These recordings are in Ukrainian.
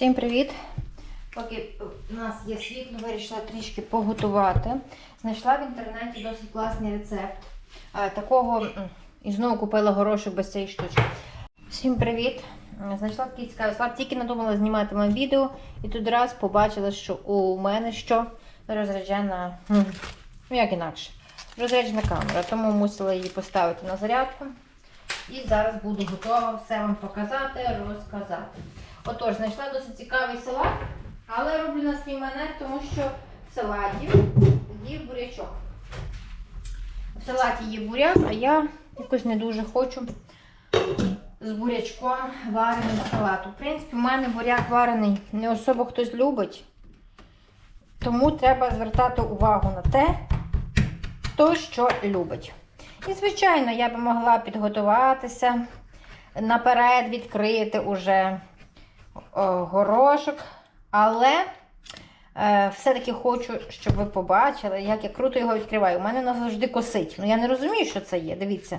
Всім привіт! Поки у нас є світло, вирішила трішки поготувати. Знайшла в інтернеті досить класний рецепт. Е, Такого і знову купила горошок без цієї штучки. Всім привіт! Е, Знайшла такий цікавий склад. Тільки надумала знімати моє відео і тут раз побачила, що у мене що розряджена. Ну як інакше. Розряджена камера, тому мусила її поставити на зарядку. І зараз буду готова все вам показати, розказати. Отож, знайшла досить цікавий салат, але роблю на свій манер, тому що в салаті є бурячок. В салаті є буряк, а я якось не дуже хочу з бурячком варений салат. В принципі, в мене буряк варений не особо хтось любить. Тому треба звертати увагу на те, хто що любить. І, звичайно, я би могла підготуватися, наперед відкрити уже горошок, але е, все-таки хочу, щоб ви побачили, як я круто його відкриваю. У мене завжди косить. Ну я не розумію, що це є. Дивіться.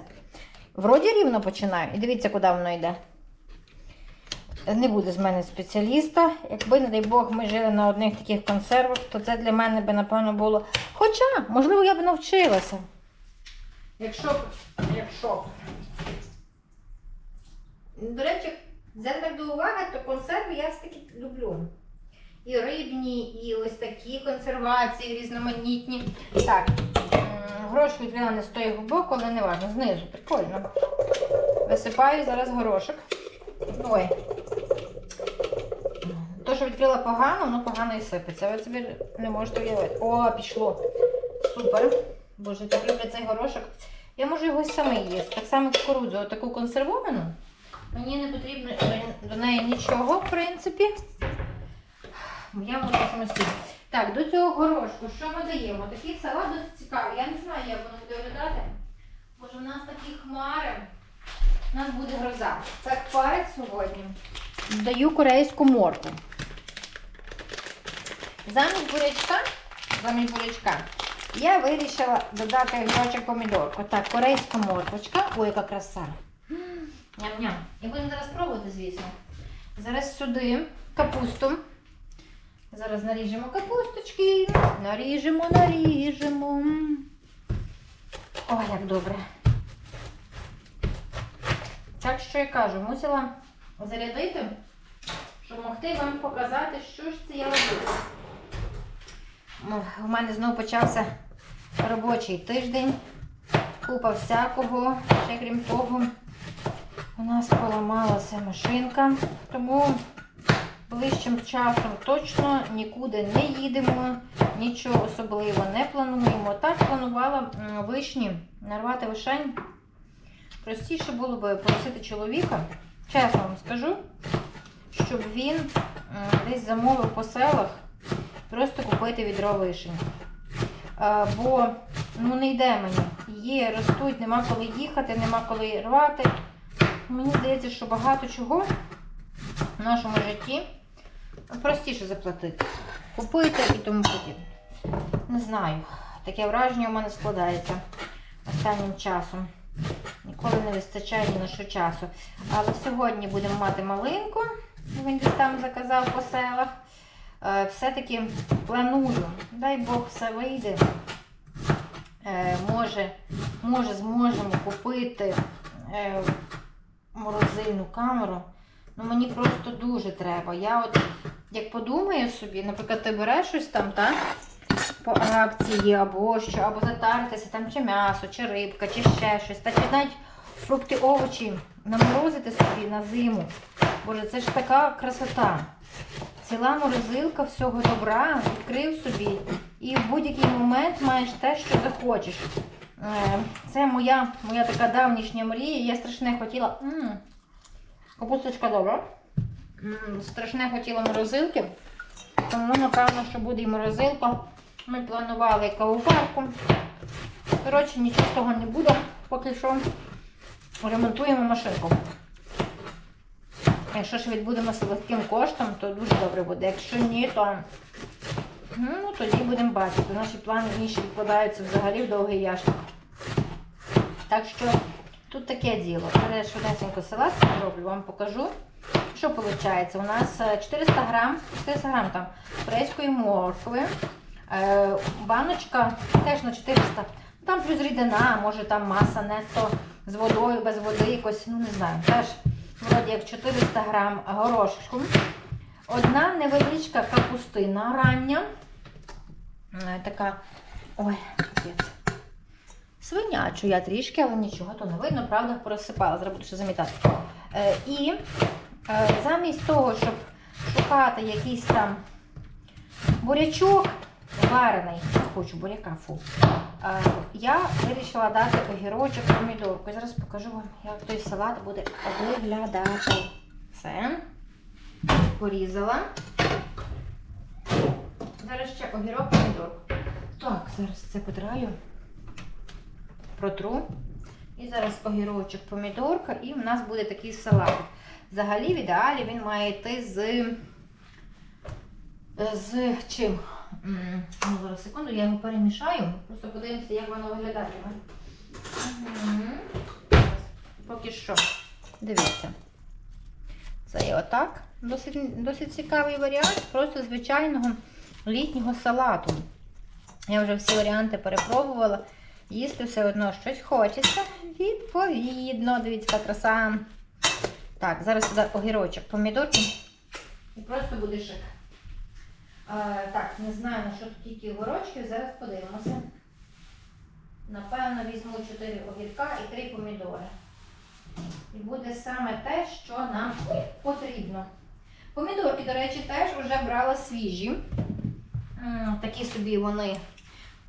Вроді рівно починаю. І дивіться, куди воно йде. Не буде з мене спеціаліста. Якби, не дай Бог, ми жили на одних таких консервах, то це для мене би, напевно, було. Хоча, можливо, я б навчилася. Якщо б, якщо б. До речі, взяти до уваги, то консерви я все-таки люблю. І рибні, і ось такі консервації різноманітні. Так, м, горошок відкрила не з того боку, але не важливо. Знизу, прикольно. Висипаю зараз горошок. Ой. То, що відкрила погано, воно погано і сипеться. Ви собі не можете уявити. О, пішло. Супер. Боже, так люблю цей горошок. Я можу його саме їсти. Так само кукурудзу, отаку консервовану. Мені не потрібно до неї нічого, в принципі. Я можу самостійно. Так, до цього горошку, що ми даємо? Такий салат досить цікавий. Я не знаю, як воно буде виглядати. Боже, в нас такі хмари. У нас буде гроза. Так, парить сьогодні. Даю корейську моркву. Замість бурячка, замість бурячка, я вирішила додати грочок помідорку. Так, корейська морквочка. Ой, яка краса. Ням-ням. І будемо зараз пробувати, звісно. Зараз сюди капусту. Зараз наріжемо капусточки. Наріжемо, наріжемо. Ой, як добре. Так що я кажу, мусила зарядити, щоб могти вам показати, що ж це я роблю. У мене знову почався робочий тиждень. Купа всякого. Ще крім того, у нас поламалася машинка, тому ближчим часом точно нікуди не їдемо, нічого особливо не плануємо. Так планувала вишні, нарвати вишень. Простіше було би просити чоловіка, чесно вам скажу, щоб він десь замовив по селах просто купити відро вишень. Бо ну не йде мені. Є, ростуть, нема коли їхати, нема коли рвати. Мені здається, що багато чого в нашому житті простіше заплатити. Купити і тому подібне. Не знаю. Таке враження у мене складається останнім часом. Ніколи не вистачає ні на що часу. Але сьогодні будемо мати малинку. Він десь там заказав по селах. Е, Все-таки планую, дай Бог все вийде. Е, Може, може зможемо купити е, морозильну камеру. Ну мені просто дуже треба. Я от як подумаю собі, наприклад, ти береш щось там, так? По акції або що, або затаритися там чи м'ясо, чи рибка, чи ще щось. Та чи навіть фрукти, овочі наморозити собі на зиму. Боже, це ж така красота. Ціла морозилка всього добра, відкрив собі. І в будь-який момент маєш те, що захочеш. Е, Це моя, моя така давнішня мрія. Я страшне хотіла. М, Капусточка добра. М, Страшне хотіла морозилки. Тому, напевно, що буде і морозилка. Ми планували кавоварку. Коротше, нічого з того не буде, поки що ремонтуємо машинку. Якщо ж відбудемо легким коштом, то дуже добре буде. Якщо ні, то ну, тоді будемо бачити. Наші плани інші відкладаються взагалі в довгий ящик. Так що тут таке діло. Зараз швидесенько салат зроблю, вам покажу, що виходить? У нас е, 400 грам, 400 грам там турецької моркви, е, баночка теж на 400. Там плюс рідина, може там маса нетто з водою, без води якось, ну не знаю. Теж вроді як 400 грам горошку. Одна невеличка капустина рання. Е, Така. Ой, капець. Свинячу я трішки, але нічого, то не видно, правда, просипала, зараз буду ще замітати. Е, і е, замість того, щоб шукати якийсь там бурячок варений, хочу буряка, фу. Е, я вирішила дати огірочок помідорку. Зараз покажу вам, як той салат буде виглядати. Все. Порізала. Зараз ще огірок помідорку. Так, зараз це подраю протру. І зараз огірочок, помідорка, і в нас буде такий салат. Взагалі, в ідеалі він має йти з. З чим? Ну, зараз секунду, я його перемішаю. Просто подивимося, як воно виглядатиме. Мгм. Поки що. Дивіться. Це є отак. Досить, досить цікавий варіант. Просто звичайного літнього салату. Я вже всі варіанти перепробувала. Їсти все одно щось хочеться. Відповідно, дивіться, краса. Так, зараз сюди огірочок, помідорки. І просто буде шик. Е, так, не знаю, на що тут тільки огірочки, зараз подивимося. Напевно, візьму 4 огірка і 3 помідори. І буде саме те, що нам потрібно. Помідорки, до речі, теж вже брала свіжі. Такі собі вони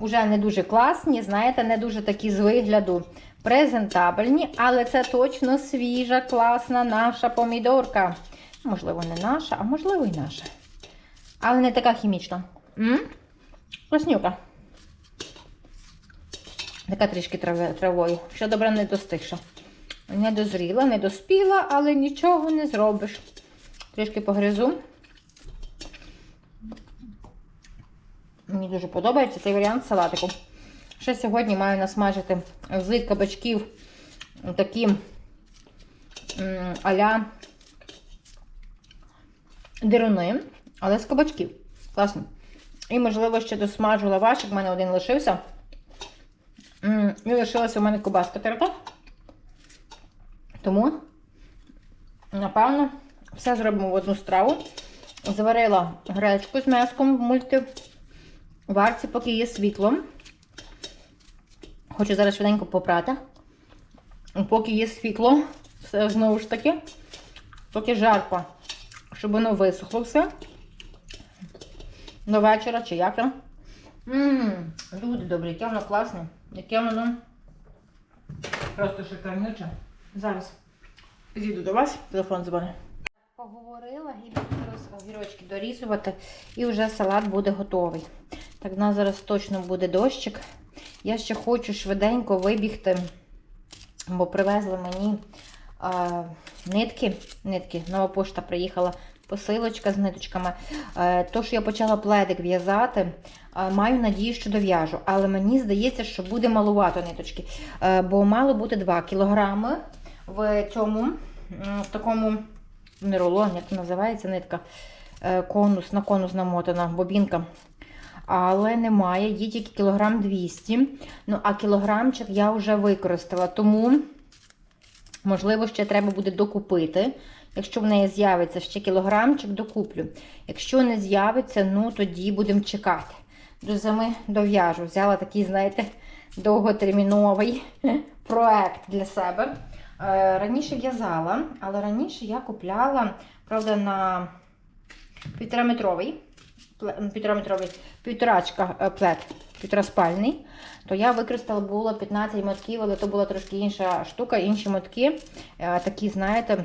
вже не дуже класні, знаєте, не дуже такі з вигляду презентабельні, але це точно свіжа, класна наша помідорка. Можливо, не наша, а можливо і наша. Але не така хімічна. М? Класнюка. Така трішки травою. Ще добре не достигша. Не дозріла, не доспіла, але нічого не зробиш. Трішки погризу. Мені дуже подобається цей варіант салатику. Ще сьогодні маю насмажити з кабачків такі а-ля дируни, але з кабачків. Класно. І, можливо, ще досмажу лавашик, в мене один лишився. І лишилася у мене кубаска терта. Тому, напевно, все зробимо в одну страву. Заварила гречку з м'яском в мультиварці, поки є світло. Хочу зараз швиденько попрати. Поки є світло, все знову ж таки, поки жарко, щоб воно висохло все. До вечора чи як там. Ммм, люди добрі, яке воно класне, яке воно просто шикарнюче. Зараз підійду до вас, телефон дзвонить. Поговорила і огірочки дорізувати, і вже салат буде готовий. Так, в нас зараз точно буде дощик. Я ще хочу швиденько вибігти, бо привезли мені а, нитки. нитки. Нова пошта приїхала, посилочка з ниточками. Е, то, що я почала пледик в'язати, е, маю надію, що дов'яжу. Але мені здається, що буде малувато ниточки. Е, бо мало бути 2 кілограми в цьому, в такому не рулон, як це називається нитка. Конус, на конус намотана, бобінка. Але немає, є тільки кілограм 200. Ну, а кілограмчик я вже використала. Тому, можливо, ще треба буде докупити. Якщо в неї з'явиться ще кілограмчик, докуплю. Якщо не з'явиться, ну тоді будемо чекати. До зими дов'яжу. Взяла такий, знаєте, довготерміновий проект для себе. Е, Раніше в'язала, але раніше я купляла, правда, на півтораметровий, півтораметровий, півторачка е, плед, півтораспальний, то я використала було 15 мотків, але то була трошки інша штука, інші мотки, е, такі, знаєте,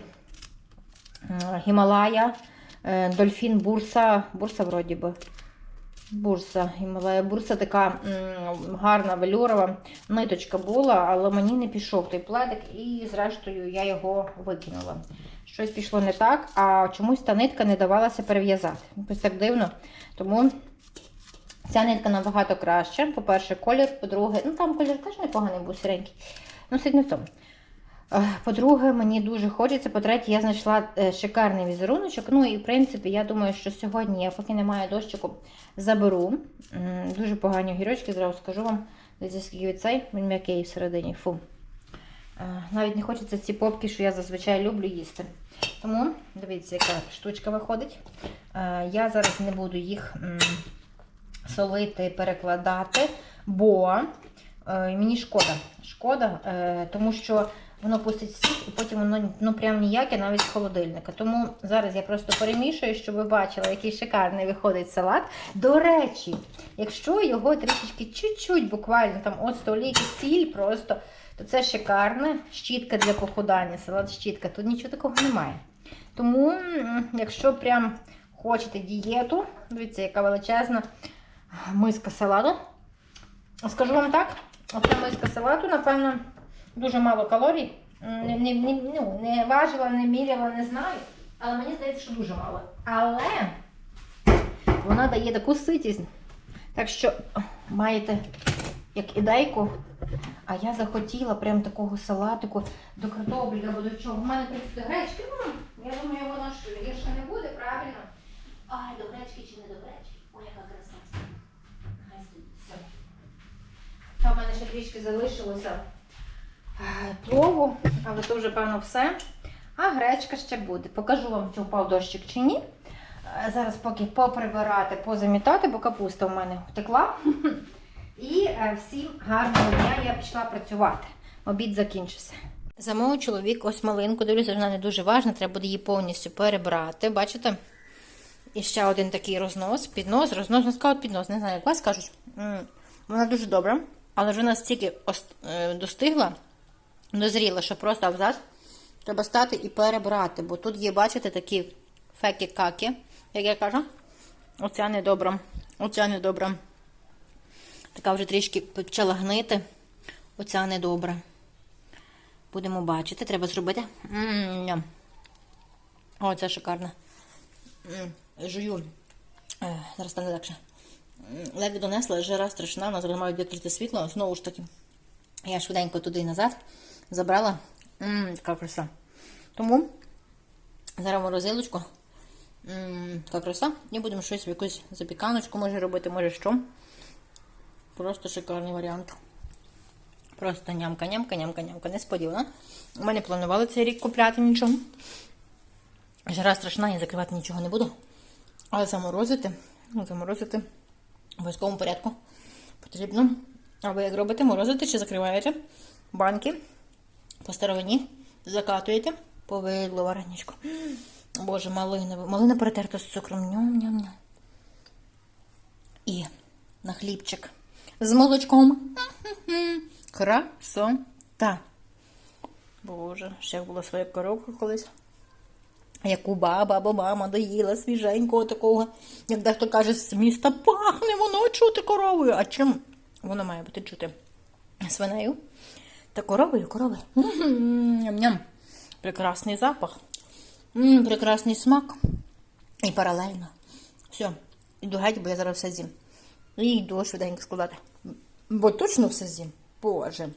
Гімалая, е, Дольфін Бурса, Бурса вроді би. Бурса, Гімалая бурса така гарна велюрова ниточка була, але мені не пішов той пледик, і зрештою я його викинула. Щось пішло не так, а чомусь та нитка не давалася перев'язати. Ось так дивно. Тому ця нитка набагато краще. По-перше, колір, по-друге, ну там колір теж непоганий був сіренький. Ну, суть не в тому. Е, По-друге, мені дуже хочеться. По-третє, я знайшла е, шикарний візеруночок. Ну і в принципі, я думаю, що сьогодні я, поки немає дощику, заберу. Дуже погані огірочки, зразу скажу вам. Дивіться, скільки від цей, він м'який всередині. Фу. Е, Навіть не хочеться ці попки, що я зазвичай люблю їсти. Тому дивіться, яка штучка виходить. Е, Я зараз не буду їх солити, перекладати, бо е, мені шкода. Шкода, тому що воно пустить сік, і потім воно ну, прям ніяке навіть з холодильника. Тому зараз я просто перемішую, щоб ви бачили, який шикарний виходить салат. До речі, якщо його трішечки чуть-чуть, буквально там от століки, сіль просто, то це шикарна щітка для похудання, салат щітка. Тут нічого такого немає. Тому, якщо прям хочете дієту, дивіться, яка величезна миска салату. Скажу вам так, оця миска салату, напевно, дуже мало калорій. Не, не, не, ну, не важила, не міряла, не знаю. Але мені здається, що дуже мало. Але вона дає таку ситість. Так що маєте як ідейку. А я захотіла прям такого салатику до картоплі або до чого. У мене тут гречки. Ну, я думаю, воно ж гірше не буде, правильно? Ай, до гречки чи не до гречки? Ой, яка краса. Хай стоїть. Все. Та в мене ще трішки залишилося е, плову, але то вже, певно, все. А гречка ще буде. Покажу вам, чи впав дощик чи ні. Е, Зараз поки поприбирати, позамітати, бо капуста в мене втекла. І е, всім гарного дня я пішла працювати. Обід закінчився. Замовив чоловік ось малинку. Дивлюся, вона не дуже важна, треба буде її повністю перебрати. Бачите? І ще один такий рознос, піднос, рознос, ну скажуть піднос, не знаю, як вас кажуть. Вона дуже добра, але вже настільки е, достигла, дозріла, що просто абзац. Треба стати і перебрати, бо тут є, бачите, такі феки-каки, як я кажу. Оця недобра, оця недобра. Така вже трішки почала гнити. Оця недобра. Будемо бачити, треба зробити. О, це шикарно. Жую. Е, Зараз стане легше. М, Ледве донесла, жара страшна, нас зараз мають відкрити світло. Знову ж таки, я швиденько туди і назад забрала. Ммм, така краса. Тому зараз морозилочку. Така краса. І будемо щось в якусь запіканочку може робити, може що. Просто шикарний варіант. Просто нямка, нямка, нямка, нямка. Несподівано. Ми не планували цей рік купляти нічого. Жара страшна, я закривати нічого не буду. Але заморозити, ну, заморозити в обов'язковому порядку потрібно. А ви як робите, морозите чи закриваєте банки по старовині, закатуєте повидло вареничко. Боже, малина. Малина перетерта з цукром. Ням-ням-ням. І на хлібчик з молочком. Красота. Боже, ще була своя коровка колись. Яку баба або мама доїла свіженького такого, як дехто каже, з міста пахне воно чути коровою. А чим воно має бути чути? Свинею? Та коровою, коровою. Ням-ням. Прекрасний запах. М, Прекрасний смак. І паралельно. Все, іду геть, бо я зараз все з'їм. І йду швиденько складати. Бо точно все з'їм. Боже.